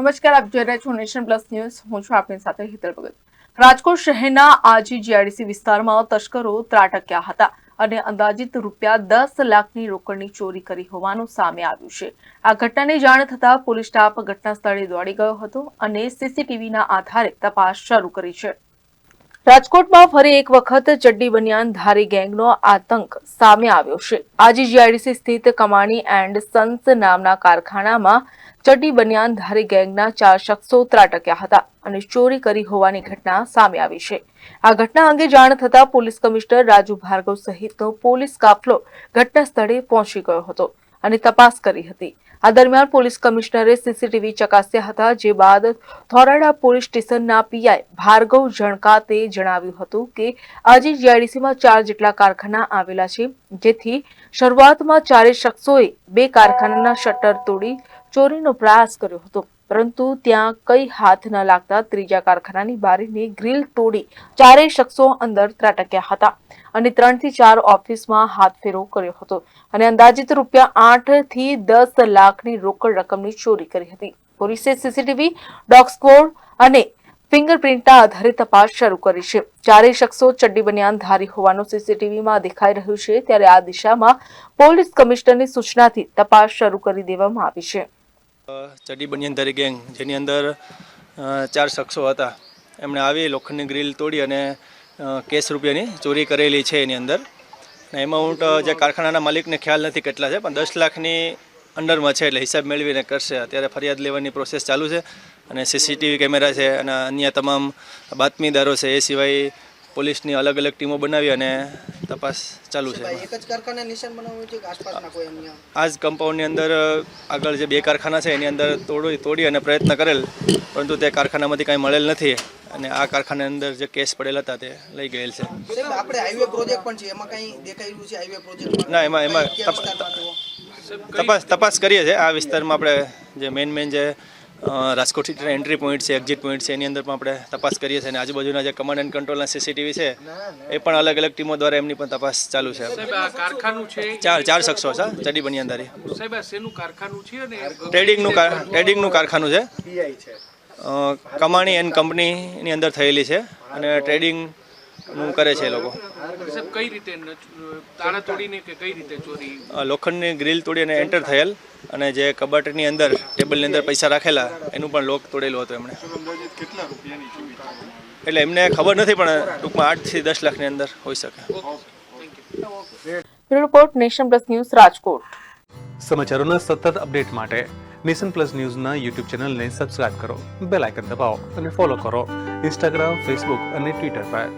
નમસ્કાર, આપ જોઈ રહ્યા છો નેશન પ્લસ ન્યૂઝ. હું છું આપની સાથે હિતલ ભગત. રાજકોટ શહેરના આજી જીઆરડીસી વિસ્તારમાં તસ્કરો ત્રાટક્યા હતા અને અંદાજિત રૂપિયા દસ લાખની રોકડની ચોરી કરી હોવાનું સામે આવ્યું છે. આ ઘટનાની જાણ થતાં પોલીસ સ્ટાફ ઘટના સ્થળે દોડી ગયો હતો અને સીસીટીવીના આધારે તપાસ શરૂ કરી છે. રાજકોટમાં ફરી એક વખત ચડ્ડી બનિયાન ધારી ગેંગનો આતંક સામે આવ્યો છે. આજે જીઆઈડીસી સ્થિત કમાણી એન્ડ સન્સ નામના કારખાનામાં ચડ્ડી બનિયાન ધારી ગેંગના ચાર શખ્સો ત્રાટક્યા હતા અને ચોરી કરી હોવાની ઘટના સામે આવી છે. આ ઘટના અંગે જાણ થતાં પોલીસ કમિશનર રાજુ ભાર્ગવ સહિતનો પોલીસ કાફલો ઘટના સ્થળે પહોંચી ગયો હતો. અને તપાસ કરી હતી. આ દરમિયાન પોલીસ કમિશનરે સીસીટીવી ચકાસ્યા હતા, જે બાદ થોરાડા પોલીસ સ્ટેશનના પીઆઈ ભાર્ગવ જણકાતે જણાવ્યું હતું કે આજે જીઆઈડીસીમાં ચાર જેટલા કારખાના આવેલા છે, જેથી શરૂઆતમાં ચારે શખ્સોએ બે કારખાનાના શટર તોડી ચોરીનો પ્રયાસ કર્યો હતો. પરંતુ ત્યાં કઈ હાથ ન લાગતા ત્રીજા કારખાનાની બારીની ગ્રીલ તોડી ચારેય શખ્સો અંદર ત્રાટક્યા હતા અને ત્રણથી ચાર ઓફિસમાં હાથફેરો કર્યો હતો અને અંદાજિત રૂપિયા આઠથી દસ લાખની રોકડ રકમની ચોરી કરી હતી. પોલીસે સીસીટીવી, ડોગ સ્ક્વોડ અને ફિંગરપ્રિન્ટના આધારે તપાસ શરૂ કરી છે. ચારેય શખ્સો ચડ્ડી બન્યાન ધારી હોવાનું સીસીટીવીમાં દેખાઈ રહ્યું છે, ત્યારે આ દિશામાં પોલીસ કમિશનરની સૂચનાથી તપાસ શરૂ કરી દેવામાં આવી છે. ચડી બનિયનધારી ગેંગ, જેની અંદર ચાર શખ્સો હતા. એમણે આવી લોખંડની ગ્રીલ તોડી અને કેસ રૂપિયાની ચોરી કરેલી છે એની અંદર. એમાઉન્ટ જે કારખાનાના માલિકને ખ્યાલ નથી કેટલા છે, પણ દસ લાખની અંડરમાં છે એટલે હિસાબ મેળવીને કરશે. અત્યારે ફરિયાદ લેવાની પ્રોસેસ ચાલુ છે અને સીસીટીવી કેમેરા છે અને અન્ય તમામ બાતમીદારો છે. એ સિવાય પોલીસની અલગ અલગ ટીમો બનાવી અને તપાસ ચાલુ છે આજ એક જ કારખાને નિશાન બનાવવું છે આસપાસના કોઈ અન્ય? આ કમ્પાઉન્ડની અંદર આગળ જે બે કારખાના છે એની અંદર તોડી તોડી અને પ્રયત્ન કરેલ પરંતુ તે કારખાનામાંથી કાંઈ મળેલ નથી અને આ કારખાના અંદર જે કેસ પડેલ હતા તે લઈ ગયેલ છે. આપણે હાઈવે પ્રોજેક્ટ પણ છે એમાં કઈ દેખાયેલું છે હાઈવે પ્રોજેક્ટ ના, એમાં- એમાં તપાસ તપાસ કરીએ છીએ. આ વિસ્તારમાં આપણે જે મેઇન મેઇન જે રાજકોટ સિટીના એન્ટ્રી પોઈન્ટ છે એક્ઝિટ પોઈન્ટ છે એની અંદર પણ આપણે તપાસ કરીએ છીએ અને આજુબાજુના જે કમાન્ડ એન્ડ કંટ્રોલના સીસીટીવી છે એ પણ અલગ અલગ ટીમો દ્વારા એમની પણ તપાસ ચાલુ છે. કારખાનું છે? ચાર ચાર શખ્સો છે ચડી બનિયાદારી સાહેબ આ શેનું કારખાનું છે અને ટ્રેડિંગનું ટ્રેડિંગનું કારખાનું છે. કમાણી એન્ડ કંપનીની અંદર થયેલી છે અને ટ્રેડિંગનું કરે છે એ લોકો. કઈ રીતે તાળા તોડીને કે કઈ રીતે ચોરી? લોખંડની ગ્રીલ તોડી અને એન્ટર થયેલ અને જે કબાટની અંદર ટેબલની અંદર પૈસા રાખેલા એનું પણ લોક તોડેલું હતું એમણે. એટલે એમને ખબર નથી પણ ટૂંકમાં આઠથી દસ લાખની અંદર હોઈ શકે. Report nation plus news Rajkot. સમાચારોના સતત અપડેટ માટે નેશન પ્લસ ન્યૂઝના યુટ્યુબ ચેનલને સબસ્ક્રાઇબ કરો બેલ આઇકન દબાવો અને ફોલો કરો. ઇન્સ્ટાગ્રામ ફેસબુક અને ટ્વિટર પર.